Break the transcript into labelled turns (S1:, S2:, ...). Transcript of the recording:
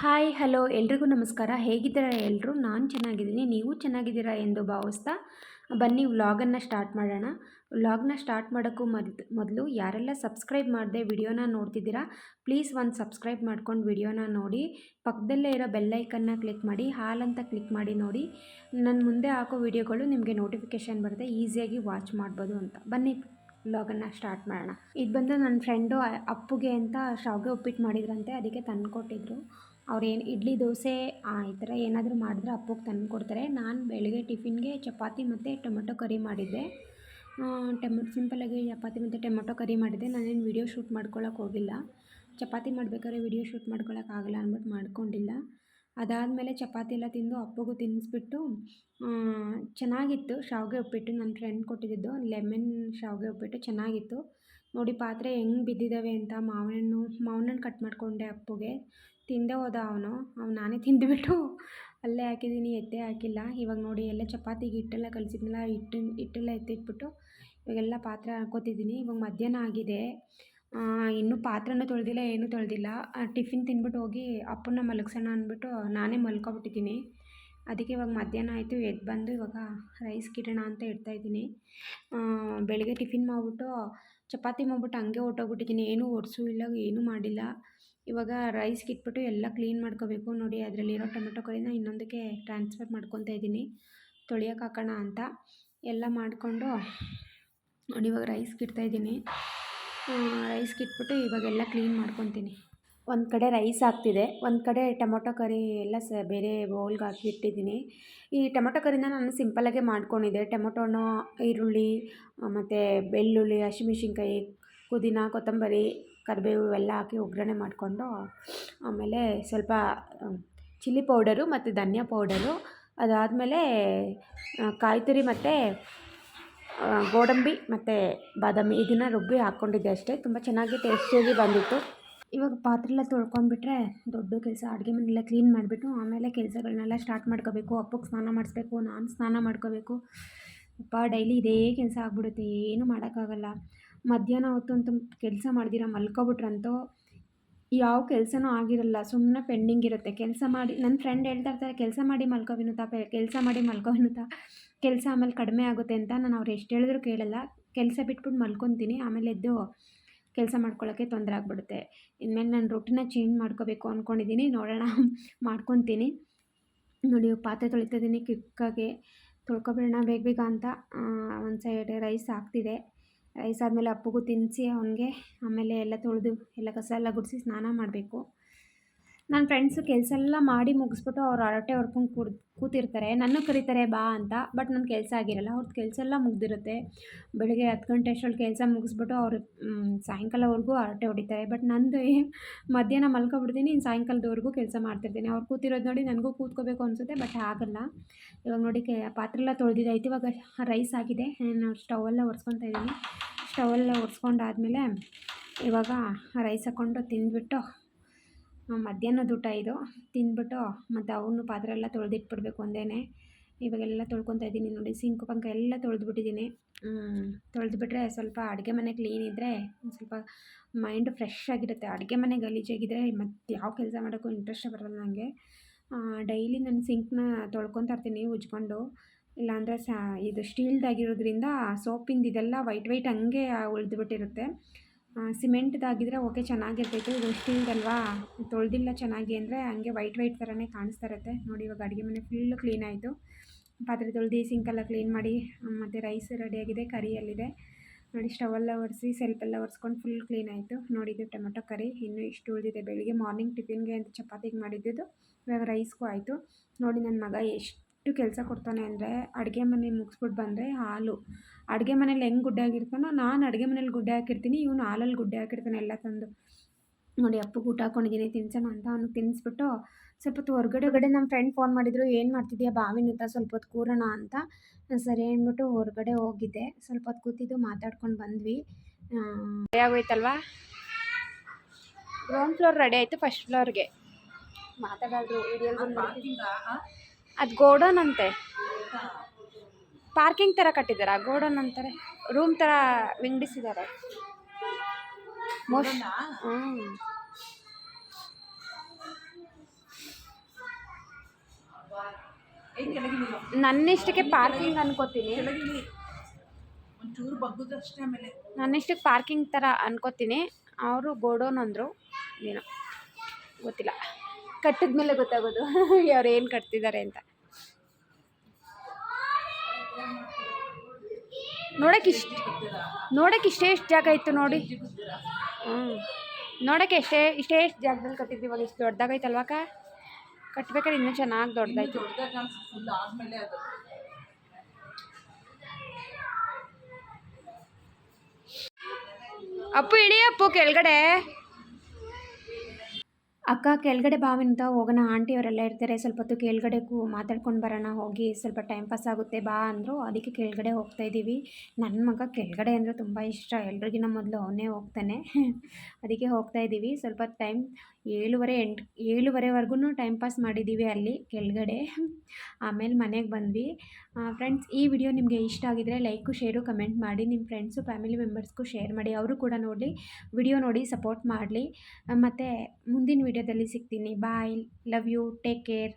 S1: Hi, hello. ಎಲ್ರಿಗೂ ನಮಸ್ಕಾರ. ಹೇಗಿದ್ದೀರಾ ಎಲ್ಲರೂ ನಾನು ಚೆನ್ನಾಗಿದ್ದೀನಿ. ನೀವು ಚೆನ್ನಾಗಿದ್ದೀರಾ ಎಂದು ಭಾವಿಸ್ತಾ ಬನ್ನಿ, ವ್ಲಾಗನ್ನು ಸ್ಟಾರ್ಟ್ ಮಾಡೋಣ. ವ್ಲಾಗ್ನ ಸ್ಟಾರ್ಟ್ ಮಾಡೋಕ್ಕೂ ಮೊದ್, ಮೊದಲು ಯಾರೆಲ್ಲ ಸಬ್ಸ್ಕ್ರೈಬ್ ಮಾಡಿದೆ ವಿಡಿಯೋನ ನೋಡ್ತಿದ್ದೀರಾ, ಪ್ಲೀಸ್ ಒಂದು ಸಬ್ಸ್ಕ್ರೈಬ್ ಮಾಡ್ಕೊಂಡು ವಿಡಿಯೋನ ನೋಡಿ. ಪಕ್ಕದಲ್ಲೇ ಇರೋ ಬೆಲ್ಲೈಕನ್ನ ಕ್ಲಿಕ್ ಮಾಡಿ, ಹಾಲ್ ಅಂತ ಕ್ಲಿಕ್ ಮಾಡಿ ನೋಡಿ. ನನ್ನ ಮುಂದೆ ಹಾಕೋ ವಿಡಿಯೋಗಳು ನಿಮಗೆ ನೋಟಿಫಿಕೇಷನ್ ಬರುತ್ತೆ. ಈಸಿಯಾಗಿ ವಾಚ್ ಮಾಡ್ಬೋದು ಅಂತ. ಬನ್ನಿ. ವ್ಲಾಗನ್ನು ಸ್ಟಾರ್ಟ್ ಮಾಡೋಣ. ಇದು ಬಂದು ನನ್ನ ಫ್ರೆಂಡು ಅಪ್ಪುಗೆ ಅಂತ ಶಾವಿಗೆ ಉಪ್ಪಿಟ್ಟು ಮಾಡಿದ್ರಂತೆ, ಅದಕ್ಕೆ ತಂದು ಕೊಟ್ಟಿದ್ರು ಏನು, ಇಡ್ಲಿ, ದೋಸೆ ಈ ಥರ ಏನಾದರೂ ಮಾಡಿದ್ರೆ ಅಪ್ಪಗೆ ತಂದು ಕೊಡ್ತಾರೆ ನಾನು ಬೆಳಗ್ಗೆ ಟಿಫಿನ್ಗೆ ಚಪಾತಿ ಮತ್ತು ಟೊಮೆಟೊ ಕರಿ ಮಾಡಿದ್ದೆ. ಟೊಮೊ ಸಿಂಪಲಾಗಿ ಚಪಾತಿ ಮತ್ತು ಟೊಮೆಟೊ ಕರಿ ಮಾಡಿದ್ದೆ. ನಾನೇನು ವೀಡಿಯೋ ಶೂಟ್ ಮಾಡ್ಕೊಳಕ್ಕೆ ಹೋಗಿಲ್ಲ. ಚಪಾತಿ ಮಾಡಬೇಕಾದ್ರೆ ವೀಡಿಯೋ ಶೂಟ್ ಮಾಡ್ಕೊಳಕ್ಕೆ ಆಗಲ್ಲ ಅಂದ್ಬಿಟ್ಟು ಮಾಡ್ಕೊಂಡಿಲ್ಲ. ಅದಾದಮೇಲೆ ಚಪಾತಿ ಎಲ್ಲ ತಿಂದು ಅಪ್ಪಗೂ ತಿನ್ನಿಸ್ಬಿಟ್ಟು ಚೆನ್ನಾಗಿತ್ತು. ಶಾವಿಗೆ ಉಪ್ಪಿಟ್ಟು ನನ್ನ ಫ್ರೆಂಡ್ ಕೊಟ್ಟಿದ್ದು. ಲೆಮನ್ ಶಾವಿಗೆ ಉಪ್ಪಿಟ್ಟು ಚೆನ್ನಾಗಿತ್ತು. ನೋಡಿ ಪಾತ್ರೆ ಹೆಂಗೆ ಬಿದ್ದಿದ್ದಾವೆ ಅಂತ ಮಾವಿನಣ್ಣು ಮಾವಿನಣ್ಣು ಕಟ್ ಮಾಡಿಕೊಂಡೆ ಅಪ್ಪುಗೆ. ತಿಂದೆ ಹೋದ ಅವನು. ಅವ್ನು ನಾನೇ ತಿಂದುಬಿಟ್ಟು ಅಲ್ಲೇ ಹಾಕಿದ್ದೀನಿ ಎತ್ತೆ ಹಾಕಿಲ್ಲ. ಇವಾಗ ನೋಡಿ ಎಲ್ಲ ಚಪಾತಿಗೆ ಹಿಟ್ಟೆಲ್ಲ ಕಲಿಸಿದ್ನಲ್ಲ ಹಿಟ್ಟು ಹಿಟ್ಟೆಲ್ಲ ಎತ್ತಿಟ್ಬಿಟ್ಟು ಇವಾಗೆಲ್ಲ ಪಾತ್ರೆ ಹಾಕೋತಿದ್ದೀನಿ ಇವಾಗ ಮಧ್ಯಾಹ್ನ ಆಗಿದೆ. ಇನ್ನೂ ಪಾತ್ರೆನೂ ತೊಳೆದಿಲ್ಲ, ಏನೂ ತೊಳೆದಿಲ್ಲ. ಟಿಫಿನ್ ತಿಂದ್ಬಿಟ್ಟು ಹೋಗಿ ಅಪ್ಪನ್ನ ಮಲಗ್ಸೋಣ ಅಂದ್ಬಿಟ್ಟು ನಾನೇ ಮಲ್ಕೊಬಿಟ್ಟಿದ್ದೀನಿ. ಅದಕ್ಕೆ ಇವಾಗ ಮಧ್ಯಾಹ್ನ ಆಯಿತು, ಎದ್ದು ಬಂದು ಇವಾಗ ರೈಸ್ ಕಿಡೋಣ ಅಂತ ಇಡ್ತಾಯಿದ್ದೀನಿ ಬೆಳಗ್ಗೆ ಟಿಫಿನ್ ಮಾಡಿಬಿಟ್ಟು ಚಪಾತಿ ಮಾಡ್ಬಿಟ್ಟು ಹಂಗೆ ಹೊಟ್ಟೋಗ್ಬಿಟ್ಟಿದ್ದೀನಿ ಏನೂ ಒಡಿಸು ಇಲ್ಲ, ಏನೂ ಮಾಡಿಲ್ಲ. ಇವಾಗ ರೈಸ್ ಕಿಟ್ಬಿಟ್ಟು ಎಲ್ಲ ಕ್ಲೀನ್ ಮಾಡ್ಕೋಬೇಕು. ನೋಡಿ, ಅದರಲ್ಲಿರೋ ಟೊಮೆಟೊ ಕರಿನ ಇನ್ನೊಂದಕ್ಕೆ ಟ್ರಾನ್ಸ್ಫರ್ ಮಾಡ್ಕೊತಾ ಇದ್ದೀನಿ. ತೊಳಿಯೋಕೆ ಹಾಕೋಣ ಅಂತ. ಎಲ್ಲ ಮಾಡಿಕೊಂಡು ನೋಡಿ, ಇವಾಗ ರೈಸ್ಗೆ ಇಡ್ತಾಯಿದ್ದೀನಿ ರೈಸ್ಗೆ ಇಟ್ಬಿಟ್ಟು ಇವಾಗೆಲ್ಲ ಕ್ಲೀನ್ ಮಾಡ್ಕೊತೀನಿ. ಒಂದು ಕಡೆ ರೈಸ್ ಆಗ್ತಿದೆ, ಒಂದು ಕಡೆ ಟೊಮೊಟೊ ಕರಿ ಎಲ್ಲ ಸ ಬೇರೆ ಬೌಲ್ಗೆ ಹಾಕಿ ಇಟ್ಟಿದ್ದೀನಿ. ಈ ಟೊಮೊಟೊ ಕರಿನ ನಾನು ಸಿಂಪಲಾಗೆ ಮಾಡ್ಕೊಂಡಿದ್ದೆ. ಟೊಮೊಟೊನೋ, ಈರುಳ್ಳಿ ಮತ್ತು ಬೆಳ್ಳುಳ್ಳಿ, ಹಸಿಮೆಣ್ಸಿನ್ಕಾಯಿ, ಪುದೀನ, ಕೊತ್ತಂಬರಿ, ಕರಿಬೇವು ಇವೆಲ್ಲ ಹಾಕಿ ಒಗ್ಗರಣೆ ಮಾಡಿಕೊಂಡು, ಆಮೇಲೆ ಸ್ವಲ್ಪ ಚಿಲ್ಲಿ ಪೌಡರು ಮತ್ತು ಧನಿಯಾ ಪೌಡರು ಅದಾದಮೇಲೆ ಕಾಯಿ ತುರಿ ಮತ್ತು ಗೋಡಂಬಿ ಮತ್ತು ಬಾದಾಮಿ ಇದನ್ನು ರುಬ್ಬಿ ಹಾಕ್ಕೊಂಡಿದ್ದೆ ಅಷ್ಟೇ. ತುಂಬ ಚೆನ್ನಾಗಿ ಟೇಸ್ಟಿಯಾಗಿ ಬಂದಿತ್ತು. ಇವಾಗ ಪಾತ್ರೆಲ್ಲ ತೊಳ್ಕೊಂಡ್ಬಿಟ್ರೆ ದೊಡ್ಡ ಕೆಲಸ, ಅಡುಗೆ ಮನೆಲ್ಲ ಕ್ಲೀನ್ ಮಾಡಿಬಿಟ್ಟು ಆಮೇಲೆ ಕೆಲಸಗಳನ್ನೆಲ್ಲ ಸ್ಟಾರ್ಟ್ ಮಾಡ್ಕೋಬೇಕು. ಅಪ್ಪಗೆ ಸ್ನಾನ ಮಾಡಿಸ್ಬೇಕು, ನಾನು ಸ್ನಾನ ಮಾಡ್ಕೋಬೇಕು. ಅಪ್ಪ ಡೈಲಿ ಇದೇ ಕೆಲಸ ಆಗ್ಬಿಡುತ್ತೆ, ಏನೂ ಮಾಡೋಕ್ಕಾಗಲ್ಲ. ಮಧ್ಯಾಹ್ನ ಹೊತ್ತು ಅಂತೂ ಕೆಲಸ ಮಾಡಿದಿರ, ಮಲ್ಕೊಬಿಟ್ರಂತೂ ಯಾವ ಕೆಲಸನೂ ಆಗಿರಲ್ಲ ಸುಮ್ಮನೆ ಪೆಂಡಿಂಗ್ ಇರುತ್ತೆ. ಕೆಲಸ ಮಾಡಿ ನನ್ನ ಫ್ರೆಂಡ್ ಹೇಳ್ತಾ ಇರ್ತಾರೆ, ಕೆಲಸ ಮಾಡಿ ಮಲ್ಕೋ ವಿನುತಾ ಕೆಲಸ ಮಾಡಿ ಮಲ್ಕೋ ವಿನುತಾ ಕೆಲಸ ಆಮೇಲೆ ಕಡಿಮೆ ಆಗುತ್ತೆ ಅಂತ ನಾನು ಅವ್ರು ಎಷ್ಟು ಹೇಳಿದ್ರು ಕೇಳಲ್ಲ. ಕೆಲಸ ಬಿಟ್ಬಿಟ್ಟು ಮಲ್ಕೊತೀನಿ, ಆಮೇಲೆ ಎದ್ದು ಕೆಲಸ ಮಾಡ್ಕೊಳ್ಳೋಕ್ಕೆ ತೊಂದರೆ ಆಗಿಬಿಡುತ್ತೆ. ಇನ್ಮೇಲೆ ನಾನು ರೊಟ್ಟಿನ ಚೇಂಜ್ ಮಾಡ್ಕೋಬೇಕು ಅಂದ್ಕೊಂಡಿದ್ದೀನಿ ನೋಡೋಣ, ಮಾಡ್ಕೊತೀನಿ. ನೋಡಿ, ಪಾತ್ರೆ ತೊಳಿತಾ ಇದ್ದೀನಿ ಕ್ವಿಕ್ಕಾಗಿ ತೊಳ್ಕೊಬಿಡೋಣ, ಬೇಗ ಬೇಗ ಅಂತ ಒಂದು ಸೈಡ್ ರೈಸ್ ಹಾಕ್ತಿದೆ. ರೈಸ್ ಆದಮೇಲೆ ಅಪ್ಪಗೂ ತಿನ್ನಿಸಿ ಅವನಿಗೆ. ಆಮೇಲೆ ಎಲ್ಲ ತೊಳೆದು ಎಲ್ಲ ಕಸ ಎಲ್ಲ ಗುಡಿಸಿ ಸ್ನಾನ ಮಾಡಬೇಕು. ನನ್ನ ಫ್ರೆಂಡ್ಸು ಕೆಲಸ ಎಲ್ಲ ಮಾಡಿ ಮುಗಿಸ್ಬಿಟ್ಟು ಅವ್ರು ಹರಟೆ ಹೊಡ್ಕೊಂಡು ಕೂಡ್ ಕೂತಿರ್ತಾರೆ. ನನ್ನ ಕರೀತಾರೆ, ಬಾ ಅಂತ. ಬಟ್ ನನ್ನ ಕೆಲಸ ಆಗಿರಲ್ಲ. ಅವ್ರದ್ದು ಕೆಲಸ ಎಲ್ಲ ಮುಗ್ದಿರುತ್ತೆ. ಬೆಳಗ್ಗೆ ಹತ್ತು ಗಂಟೆ ಅಷ್ಟರಲ್ಲಿ ಕೆಲಸ ಮುಗಿಸ್ಬಿಟ್ಟು ಅವರು ಸಾಯಂಕಾಲವರೆಗೂ ಹರಟೆ ಹೊಡಿತಾರೆ. ಬಟ್ ನಂದು ಮಧ್ಯಾಹ್ನ ಮಲ್ಕೊಬಿಡ್ತೀನಿ ಇನ್ನು ಸಾಯಂಕಾಲದವರೆಗೂ ಕೆಲಸ ಮಾಡ್ತಿರ್ತೀನಿ. ಅವ್ರು ಕೂತಿರೋದು ನೋಡಿ ನನಗೂ ಕೂತ್ಕೋಬೇಕು ಅನಿಸುತ್ತೆ, ಬಟ್ ಆಗಲ್ಲ ಇವಾಗ ನೋಡಿ ಕೆ ಪಾತ್ರೆ ಎಲ್ಲ ತೊಳೆದಿದ್ದಾಯ್ತು ಇವಾಗ ರೈಸ್ ಆಗಿದೆ. ನಾನು ಸ್ಟವೆಲ್ಲ ಒರೆಸ್ಕೊತಾ ಇದ್ದೀನಿ. ಸ್ಟವೆಲ್ಲ ಒಡ್ಸ್ಕೊಂಡಾದ್ಮೇಲೆ ಇವಾಗ ರೈಸ್ ಹಾಕ್ಕೊಂಡು ತಿಂದ್ಬಿಟ್ಟು ಮಧ್ಯಾಹ್ನದ ಊಟ ಇದು. ತಿಂದ್ಬಿಟ್ಟು ಮತ್ತು ಅವನು ಪಾತ್ರೆ ಎಲ್ಲ ತೊಳೆದಿಟ್ಬಿಡ್ಬೇಕು ಒಂದೇ ಇವಾಗೆಲ್ಲ ತೊಳ್ಕೊತಾ ಇದ್ದೀನಿ ನೋಡಿ, ಸಿಂಕು, ಪಂಕ ಎಲ್ಲ ತೊಳೆದ್ಬಿಟ್ಟಿದ್ದೀನಿ. ತೊಳೆದ್ಬಿಟ್ರೆ ಸ್ವಲ್ಪ ಅಡುಗೆ ಮನೆ ಕ್ಲೀನ್ ಇದ್ದರೆ ಸ್ವಲ್ಪ ಮೈಂಡ್ ಫ್ರೆಶ್ ಆಗಿರುತ್ತೆ. ಅಡುಗೆ ಮನೆ ಗಲೀಜಾಗಿದ್ದರೆ ಮತ್ತು ಯಾವ ಕೆಲಸ ಮಾಡೋಕ್ಕೂ ಇಂಟ್ರೆಸ್ಟೇ ಬರಲ್ಲ ನನಗೆ ಡೈಲಿ ನಾನು ಸಿಂಕ್ನ ತೊಳ್ಕೊತಾ ಇರ್ತೀನಿ ಉಜ್ಕೊಂಡು. ಇಲ್ಲಾಂದರೆ ಸ್ಯಾ ಇದು ಸ್ಟೀಲ್ದಾಗಿರೋದ್ರಿಂದ ಸೋಪಿಂದು ಇದೆಲ್ಲ ವೈಟ್ ವೈಟ್ ಹಂಗೆ ಉಳಿದ್ಬಿಟ್ಟಿರುತ್ತೆ. ಸಿಮೆಂಟ್ದಾಗಿದ್ದರೆ ಓಕೆ ಚೆನ್ನಾಗಿರ್ತೈತೆ ಇದು ಸ್ಟೀಲ್ದಲ್ವಾ ತೊಳೆದಿಲ್ಲ ಚೆನ್ನಾಗಿ ಅಂದರೆ ಹಂಗೆ ವೈಟ್ ವೈಟ್ ಥರನೇ ಕಾಣಿಸ್ತಾ ಇರುತ್ತೆ. ನೋಡಿ, ಇವಾಗ ಅಡುಗೆ ಮನೆ ಫುಲ್ಲು ಕ್ಲೀನ್ ಆಯಿತು. ಪಾತ್ರೆ ತೊಳೆದು ಸಿಂಕೆಲ್ಲ ಕ್ಲೀನ್ ಮಾಡಿ, ಮತ್ತು ರೈಸ್ ರೆಡಿಯಾಗಿದೆ ಕರಿಯಲ್ಲಿದೆ. ನೋಡಿ ಸ್ಟವೆಲ್ಲ ಒರೆಸಿ ಸೆಲ್ಫೆಲ್ಲ ಒರೆಸ್ಕೊಂಡು ಫುಲ್ ಕ್ಲೀನ್ ಆಯಿತು. ನೋಡಿದ್ದು ಟೊಮೆಟೊ ಕರಿ. ಇನ್ನೂ ಇಷ್ಟು ಉಳಿದಿದೆ ಬೆಳಿಗ್ಗೆ. ಮಾರ್ನಿಂಗ್ ಟಿಫಿನ್ಗೆ ಅಂತ ಚಪಾತಿಗೆ ಮಾಡಿದ್ದಿದ್ದು ಇವಾಗ ರೈಸ್ಗೂ ಆಯಿತು. ನೋಡಿ ನನ್ನ ಮಗ ಎಷ್ಟು ಕೆಲಸ ಕೊಡ್ತಾನೆ ಅಂದರೆ ಅಡುಗೆ ಮನೆ ಮುಗಿಸ್ಬಿಟ್ಟು ಬಂದರೆ ಹಾಲು. ಅಡುಗೆ ಮನೇಲಿ ಹೆಂಗೆ ಗುಡ್ಡೆ ಆಗಿರ್ತಾನೋ ನಾನು ಅಡುಗೆ ಮನೇಲಿ ಗುಡ್ಡೆ ಹಾಕಿರ್ತೀನಿ ಇವನು ಹಾಲಲ್ಲಿ ಗುಡ್ಡೆ ಹಾಕಿರ್ತಾನೆ ಎಲ್ಲ ತಂದು. ನೋಡಿ ಅಪ್ಪಗೆ ಊಟ ಹಾಕೊಂಡಿದ್ದೀನಿ ತಿನ್ಸೋಣ ಅಂತ ಅವ್ನಿಗೆ ತಿನ್ನಿಸ್ಬಿಟ್ಟು ಸ್ವಲ್ಪ ಹೊತ್ತು ಹೊರಗಡೆ ಹೊರಗಡೆ ನಮ್ಮ ಫ್ರೆಂಡ್ ಫೋನ್ ಮಾಡಿದ್ರು ಏನು ಮಾಡ್ತಿದ್ಯಾ ಬಾವಿನ ಹತ್ರ ಸ್ವಲ್ಪ ಹೊತ್ತು ಕೂರೋಣ ಅಂತ. ನಾನು ಸರಿ ಅಂದ್ಬಿಟ್ಟು ಹೊರಗಡೆ ಹೋಗಿದ್ದೆ. ಸ್ವಲ್ಪ ಹೊತ್ತು ಕೂತಿದ್ದು ಮಾತಾಡ್ಕೊಂಡು ಬಂದ್ವಿ. ರೆಡಿ ಆಗೋಯ್ತಲ್ವಾ? ಗ್ರೌಂಡ್ ಫ್ಲೋರ್ ರೆಡಿ ಆಯಿತು ಫಸ್ಟ್ ಫ್ಲೋರ್ಗೆ ಮಾತಾಡೋದು ವಿಡಿಯೋಲಿ ಅದು ಗೋಡೌನ್ ಅಂತೆ. ಪಾರ್ಕಿಂಗ್ ಥರ ಕಟ್ಟಿದ್ದಾರೆ ಗೋಡೌನ್ ಅಂತಾರೆ. ರೂಮ್ ಥರ ವಿಂಗಡಿಸಿದ್ದಾರೆ ಮೋಸ್ಟ್
S2: ಇಷ್ಟಕ್ಕೆ
S1: ಹ್ಞೂ ನನ್ನಿಷ್ಟಕ್ಕೆ ಪಾರ್ಕಿಂಗ್ ಅನ್ಕೋತೀನಿ.
S2: ನನ್ನ
S1: ನನ್ನಿಷ್ಟಕ್ಕೆ ಪಾರ್ಕಿಂಗ್ ಥರ ಅನ್ಕೋತೀನಿ. ಅವರು ಗೋಡೌನ್ ಅಂದರು ಏನೋ. ಗೊತ್ತಿಲ್ಲ. ಕಟ್ಟಿದ ಮೇಲೆ ಗೊತ್ತಾಗೋದು. ಅವ್ರು ಏನು ಕಟ್ತಿದ್ದಾರೆ ಅಂತ. ನೋಡಕ್ಕೆ ಇಷ್ಟ ನೋಡಕ್ಕೆ ಇಷ್ಟೇ ಎಷ್ಟು ಜಾಗ ಇತ್ತು ನೋಡಿ. ಹ್ಞೂ ನೋಡೋಕ್ಕೆ ಎಷ್ಟೇ, ಇಷ್ಟೇ ಎಷ್ಟು ಜಾಗದಲ್ಲಿ ಕಟ್ಟಿದ್ವಿ, ಇವಾಗ ಇಷ್ಟು ದೊಡ್ಡದಾಗೈತಲ್ವಾಕ ಕಟ್ಬೇಕಾದ್ರೆ ಇನ್ನೂ ಚೆನ್ನಾಗಿ ದೊಡ್ಡದಾಯ್ತು. ಅಪ್ಪು ಇಳಿ ಅಪ್ಪು ಕೆಳಗಡೆ. ಅಕ್ಕ ಕೆಳಗಡೆ ಬಾವಿನಿಂದ ಹೋಗೋಣ. ಆಂಟಿಯವರೆಲ್ಲ ಇರ್ತಾರೆ. ಸ್ವಲ್ಪ ಹೊತ್ತು ಕೆಳಗಡೆ ಕೂ, ಮಾತಾಡ್ಕೊಂಡು ಬರೋಣ. ಹೋಗಿ ಸ್ವಲ್ಪ ಟೈಮ್ ಪಾಸ್ ಆಗುತ್ತೆ. ಬಾ ಅಂದರು. ಅದಕ್ಕೆ ಕೆಳಗಡೆ ಹೋಗ್ತಾ ಇದ್ದೀವಿ. ನನ್ನ ಮಗ ಕೆಳಗಡೆ ಅಂದರೆ ತುಂಬ ಇಷ್ಟ. ಎಲ್ರಿಗಿನ್ನ ಮೊದಲು ಅವನೇ ಹೋಗ್ತಾನೆ. ಅದಕ್ಕೆ ಹೋಗ್ತಾ ಇದ್ದೀವಿ. ಸ್ವಲ್ಪ ಟೈಮ್ ಏಳುವರೆ ಎಂಟು, ಏಳುವರೆವರೆಗೂ ಟೈಮ್ ಪಾಸ್ ಮಾಡಿದ್ದೀವಿ ಅಲ್ಲಿ, ಕೆಳಗಡೆ. ಆಮೇಲೆ ಮನೆಗೆ ಬಂದ್ವಿ. ಫ್ರೆಂಡ್ಸ್ ಈ ವಿಡಿಯೋ ನಿಮಗೆ ಇಷ್ಟ ಆಗಿದರೆ ಲೈಕು ಶೇರು ಕಮೆಂಟ್ ಮಾಡಿ. ನಿಮ್ಮ ಫ್ರೆಂಡ್ಸು ಫ್ಯಾಮಿಲಿ ಮೆಂಬರ್ಸ್ಗೂ ಶೇರ್ ಮಾಡಿ. ಅವರು ಕೂಡ ನೋಡಿ. ವಿಡಿಯೋ ನೋಡಿ ಸಪೋರ್ಟ್ ಮಾಡಲಿ. ಮತ್ತು ಮುಂದಿನ ವಿಡಿಯೋದಲ್ಲಿ ಸಿಗ್ತೀನಿ. Bye love you take care